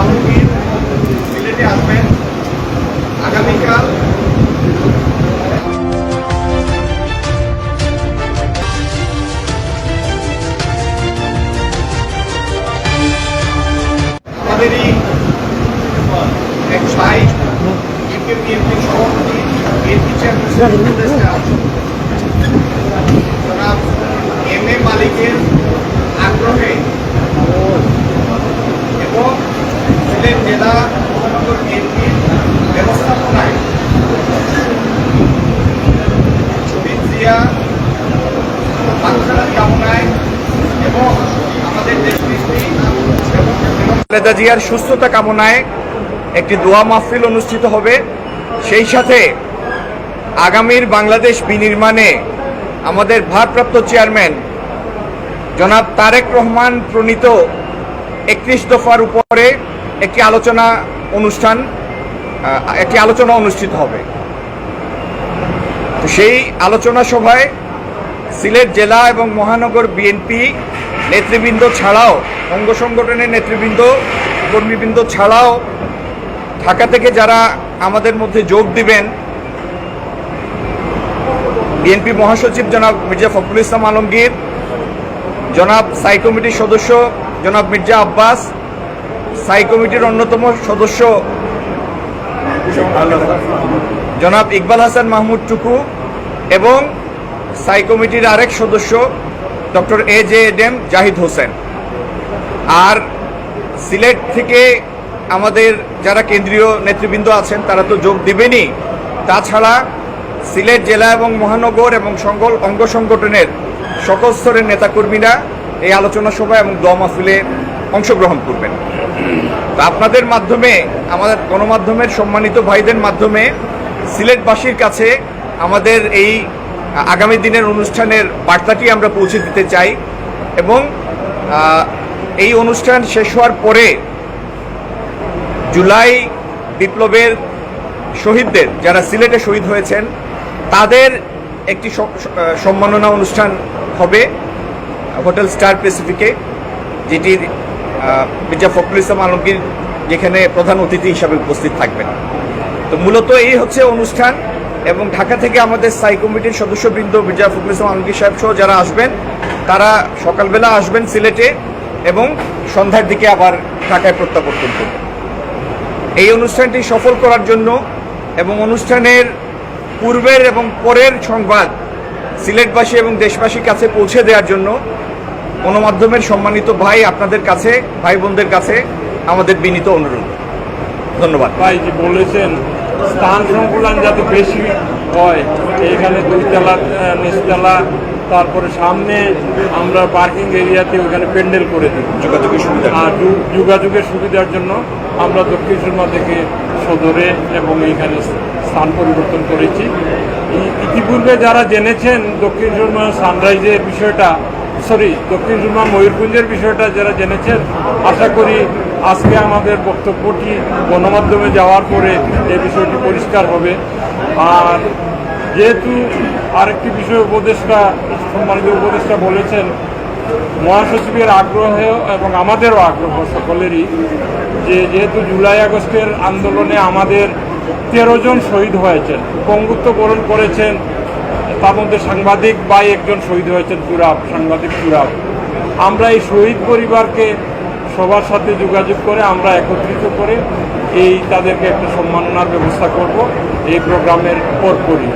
আলমগীর সিলেটে আসবেন আগামীকাল। আমাদেরই এক সভাপতি এম এ মালিকের আগ্রহে এবং সিলেট জেলা মহানগর বিএনপির ব্যবস্থাপনায় শহীদ জিয়া বাংলার কামনায় এবং আমাদের দেশনেত্রী এবং খালেদা জিয়ার সুস্থতা কামনায় একটি দোয়া মাহফিল অনুষ্ঠিত হবে। সেই সাথে আগামীর বাংলাদেশ বিনির্মাণে আমাদের ভারপ্রাপ্ত চেয়ারম্যান জনাব তারেক রহমান প্রণীত একত্রিশ দফার উপরে একটি আলোচনা অনুষ্ঠান একটি আলোচনা অনুষ্ঠিত হবে। সেই আলোচনা সভায় সিলেট জেলা এবং মহানগর বিএনপি নেতৃবৃন্দ ছাড়াও, অঙ্গ সংগঠনের নেতৃবৃন্দ, কর্মীবৃন্দ ছাড়াও ঢাকা থেকে যারা আমাদের মধ্যে যোগ দিবেন, বিএনপি মহাসচিব জনাব মির্জা ফখরুল ইসলাম আলমগীর, জনাব সাই কমিটির সদস্য জনাব মির্জা আব্বাস সাই কমিটির অন্যতম সদস্য জনাব ইকবাল হাসান মাহমুদ টুকু এবং সাই কমিটির আরেক সদস্য ডক্টর এ জে এডেম জাহিদ হোসেন। আর সিলেট থেকে আমাদের যারা কেন্দ্রীয় নেতৃবৃন্দ আছেন, তারা তো যোগ দিবেনই। তাছাড়া সিলেট জেলা এবং মহানগর এবং সংগল, অঙ্গ সংগঠনের সকল স্তরের নেতাকর্মীরা এই আলোচনা সভা এবং দোয়া মাহফিলে অংশগ্রহণ করবেন। তো আপনাদের মাধ্যমে, আমাদের গণমাধ্যমের সম্মানিত ভাইদের মাধ্যমে সিলেটবাসীর কাছে আমাদের এই আগামী দিনের অনুষ্ঠানের বার্তাটি আমরা পৌঁছে দিতে চাই এবং এই অনুষ্ঠান শেষ হওয়ার পরে জুলাই বিপ্লবের শহীদদের যারা সিলেটে শহীদ হয়েছেন তাদের একটি সম্মাননা অনুষ্ঠান হবে হোটেল স্টার প্যাসিফিকে আহ, মির্জা ফখরুল ইসলাম আলমগীর যেখানে প্রধান অতিথি হিসাবে উপস্থিত থাকবেন। তো মূলত এই হচ্ছে অনুষ্ঠান। এবং ঢাকা থেকে আমাদের স্থায়ী কমিটির সদস্যবৃন্দ মির্জা ফখরুল ইসলাম আলমগীর সাহেব সহ যারা আসবেন, তারা সকালবেলা আসবেন সিলেটে এবং সন্ধ্যার দিকে আবার ঢাকায় প্রত্যাবর্তন করবেন। এই অনুষ্ঠানটি সফল করার জন্য এবং অনুষ্ঠানের পূর্বের এবং পরের সংবাদ সিলেটবাসী এবং দেশবাসীর কাছে পৌঁছে দেওয়ার জন্য গণমাধ্যমের সম্মানিত ভাই আপনাদের কাছে, ভাই বোনদের কাছে আমাদের বিনীত অনুরোধ। ধন্যবাদ। ভাই যে বলেছেন স্থান সংকুলান যাতে বেশি হয় এখানে দুইতলা নিচতলা তারপরে সামনে আমরা পার্কিং এরিয়াতে ওখানে প্যান্ডেল করে দিই। যোগাযোগের সুবিধা। আর যোগাযোগের সুবিধার জন্য আমরা দক্ষিণ সুরমা থেকে সদরে এবং এইখানে স্থান পরিবর্তন করেছি। ইতিপূর্বে যারা জেনেছেন দক্ষিণ সুরমা সানরাইজের বিষয়টা সরি দক্ষিণ সুরমা ময়ূরপুঞ্জের বিষয়টা যারা জেনেছেন আশা করি আজকে আমাদের বক্তব্যটি গণমাধ্যমে যাওয়ার পরে এই বিষয়টি পরিষ্কার হবে। আর যেহেতু আরেকটি বিষয় উপদেষ্টা, সম্মানিত উপদেষ্টা বলেছেন, মহাসচিবের আগ্রহ এবং আমাদেরও আগ্রহ সকলেরই যে যেহেতু জুলাই আগস্টের আন্দোলনে আমাদের তেরো জন শহীদ হয়েছেন, পঙ্গুত্ব বরণ করেছেন, তার মধ্যে সাংবাদিক বা একজন শহীদ হয়েছেন, তুরাব, সাংবাদিক তুরাব। আমরা এই শহীদ পরিবারকে সবার সাথে যোগাযোগ করে আমরা একত্রিত করে এই তাদেরকে একটা সম্মাননার ব্যবস্থা করব এই প্রোগ্রামের পর পরপরই।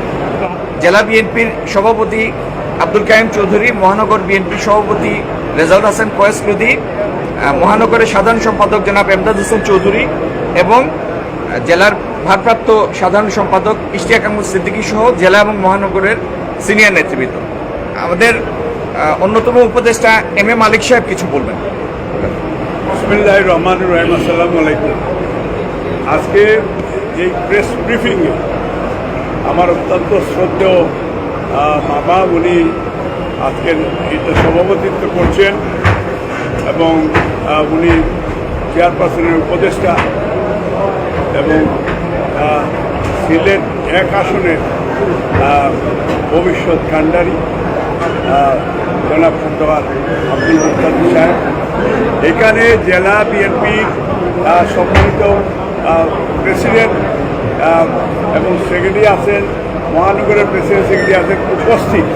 জেলা বিএনপির সভাপতি আব্দুল কাইম চৌধুরী মহানগর বিএনপির সভাপতি রেজাউল হাসান কয়েস আহ, মহানগরের সাধারণ সম্পাদক জনাব এমদাদ হোসেন চৌধুরী এবং জেলার ভারপ্রাপ্ত সাধারণ সম্পাদক ইশতিয়াক আহমদ সিদ্দিকী সহ জেলা এবং মহানগরের সিনিয়র নেতৃবৃন্দ। আমাদের অন্যতম উপদেষ্টা এম এ মালিক সাহেব কিছু বলবেন। বিসমিল্লাহ রহমান রহিম, আসসালামু আলাইকুম। আজকে এই প্রেস ব্রিফিংয়ে আমার অত্যন্ত শ্রদ্ধেয় মামা উনি আজকের এটা সভাপতিত্ব করছেন এবং উনি চেয়ারপারসনের উপদেষ্টা এবং সিলেট এক আসনের ভবিষ্যৎ কাণ্ডারি জনাব খন্দকার আব্দুল মুক্তাদি সাহেব এখানে জেলা বিএনপির সম্মানিত প্রেসিডেন্ট এবং সেক্রেটারি আছেন, মহানগরের প্রেসিডেন্ট সেক্রেটারি আছেন, উপস্থিত।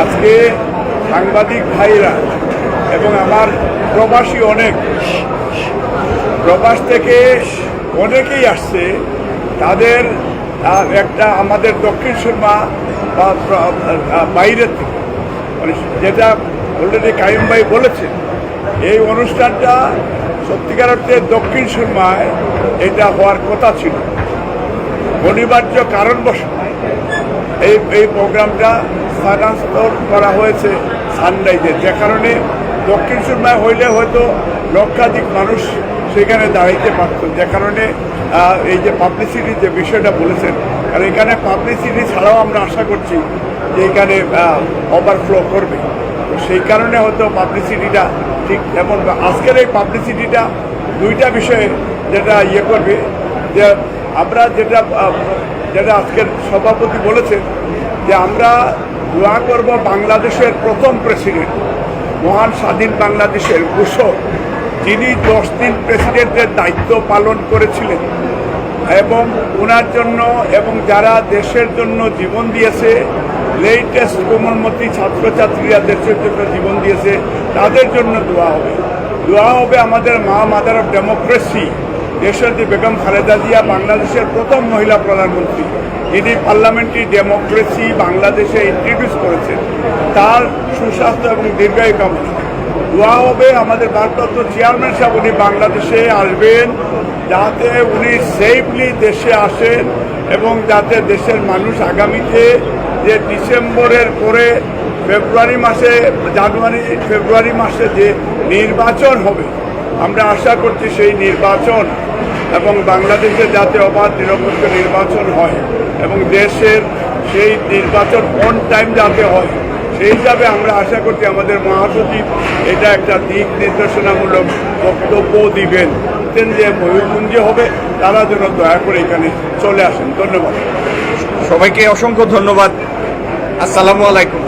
আজকে সাংবাদিক ভাইরা এবং আমার প্রবাসী অনেক, প্রবাস থেকে অনেকেই আসছে। তাদের একটা আমাদের দক্ষিণ সুরমা বাইরের থেকে। মানে যেটা অলরেডি কায়ুম ভাই বলেছেন, এই অনুষ্ঠানটা সত্যিকার অর্থে দক্ষিণ সুরমায় এটা হওয়ার কথা ছিল। অনিবার্য কারণবশত এই এই প্রোগ্রামটা স্থানান্তর করা হয়েছে সানরাইজে। যে কারণে দক্ষিণ সুরমায় হইলে হয়তো লক্ষাধিক মানুষ সেখানে দাঁড়াইতে পারত। যে কারণে এই যে পাবলিসিটি যে বিষয়টা বলেছেন আর এখানে পাবলিসিটি ছাড়াও আমরা আশা করছি যে এখানে ওভারফ্লো করবে। তো সেই কারণে হয়তো পাবলিসিটিটা ঠিক এমন আজকের এই পাবলিসিটিটা দুইটা বিষয়ে যেটা ইয়ে করবে, যে আমরা যেটা যেটা আজকের সভাপতি বলেছেন, যে আমরা দোয়া করব বাংলাদেশের প্রথম প্রেসিডেন্ট মহান স্বাধীন বাংলাদেশের ঘোষক, যিনি দশ দিন প্রেসিডেন্টের দায়িত্ব পালন করেছিলেন। এবং ওনার জন্য এবং যারা দেশের জন্য জীবন দিয়েছে লেটেস্ট কোমলমতি ছাত্রছাত্রীরা দেশের জন্য জীবন দিয়েছে, তাদের জন্য দোয়া হবে। দোয়া হবে আমাদের মা মাদার অফ ডেমোক্রেসি দেশরী বেগম খালেদা জিয়া, বাংলাদেশের প্রথম মহিলা প্রধানমন্ত্রী। যিনি পার্লামেন্টারি ডেমোক্রেসি বাংলাদেশে ইন্ট্রোডিউস করেছেন, তার সুস্বাস্থ্য এবং দীর্ঘায়ু কামনা। দোয়া হবে আমাদের ভারপ্রাপ্ত চেয়ারম্যান সাহেব, উনি বাংলাদেশে আসবেন। যাতে উনি সেফলি দেশে আসেন এবং যাতে দেশের মানুষ আগামীতে যে ডিসেম্বরের পরে ফেব্রুয়ারি মাসে, জানুয়ারি, ফেব্রুয়ারি মাসে যে নির্বাচন হবে, আমরা আশা করছি সেই নির্বাচন এবং বাংলাদেশে যাতে অবাধ নিরপেক্ষ নির্বাচন হয় এবং দেশের সেই নির্বাচন অন টাইম যাতে হয়, সেই হিসাবে আমরা আশা করছি আমাদের মহাসচিব এটা একটা দিক নির্দেশনামূলক বক্তব্য দিবেন। বলতেন যে ময়ূরপুঞ্জে হবে, তারা যেন দয়া করে এখানে চলে আসেন। ধন্যবাদ। সবাইকে অসংখ্য ধন্যবাদ। আসসালামু আলাইকুম।